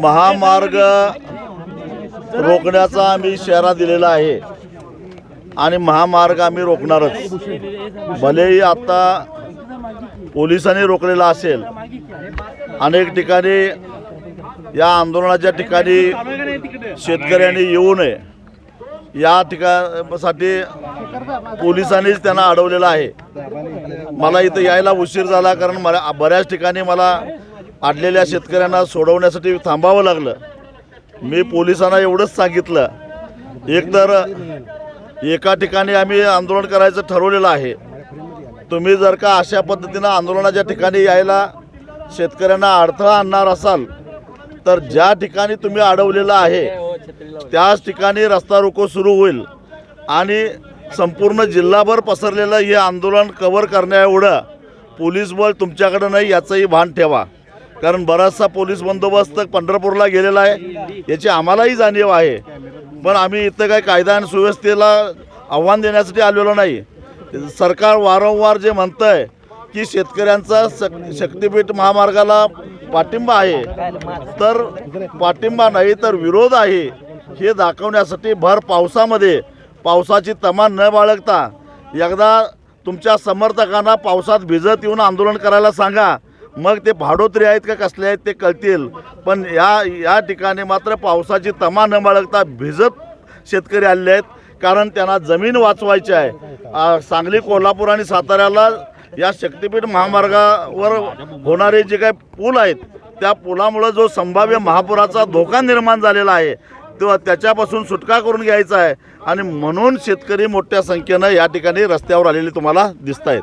महामार्ग रोखण्याचा आम्ही इशारा दिलेला आहे. आणि महामार्ग आम्ही रोखणारच. भलेही आता पोलिसांनी रोखलेला असेल अनेक ठिकाणी या आंदोलनाच्या ठिकाणी शेतकऱ्यांनी येऊ नये. या ठिकाणासाठी पोलिसांनीच त्यांना अडवलेलं आहे. मला इथं यायला उशीर झाला कारण मला बऱ्याच ठिकाणी मला अडलेल्या शेतकऱ्यांना सोडवण्यासाठी थांबावं लागलं. मी पोलिसांना एवढंच सांगितलं. एकतर एका ठिकाणी आम्ही आंदोलन करायचं ठरवलेलं आहे. तुम्ही जर का अशा पद्धतीनं आंदोलनाच्या ठिकाणी यायला शेतकऱ्यांना अडथळा आणणार असाल तर ज्या ठिकाणी तुम्ही अडवलेलं आहे त्याच ठिकाणी रस्ता रोको सुरू होईल. आणि संपूर्ण जिल्हाभर पसरलेलं हे आंदोलन कव्हर करण्याएवढं पोलीस बळ तुमच्याकडं नाही याचंही भान ठेवा. कारण बराचसा पोलीस बंदोबस्त पंढरपूरला गेलेला आहे. याची आम्हालाही जाणीव आहे. पण आम्ही इथं काही कायदा आणि सुव्यवस्थेला आव्हान देण्यासाठी आलेलो नाही. सरकार वारंवार जे म्हणतंय की शेतकऱ्यांचा शक शक्तीपीठ महामार्गाला पाठिंबा आहे. तर पाठिंबा नाही तर विरोध आहे. हे दाखवण्यासाठी भर पावसामध्ये पावसाची तमा न बाळगता एकदा तुमच्या समर्थकांना पावसात भिजत येऊन आंदोलन करायला सांगा. मग ते भाडोत्री आहेत का कसले आहेत ते कळतील. पण या या ठिकाणी मात्र पावसाची तमा न बाळगता भिजत शेतकरी आलेले आहेत. कारण त्यांना जमीन वाचवायची आहे. सांगली कोल्हापूर आणि साताऱ्याला या शक्तीपीठ महामार्गावर होणारे जे काही पूल आहेत त्या पुलामुळं जो संभाव्य महापुराचा धोका निर्माण झालेला आहे तो त्याच्यापासून सुटका करून घ्यायचा आहे. आणि म्हणून शेतकरी मोठ्या संख्येनं या ठिकाणी रस्त्यावर आलेले तुम्हाला दिसत आहेत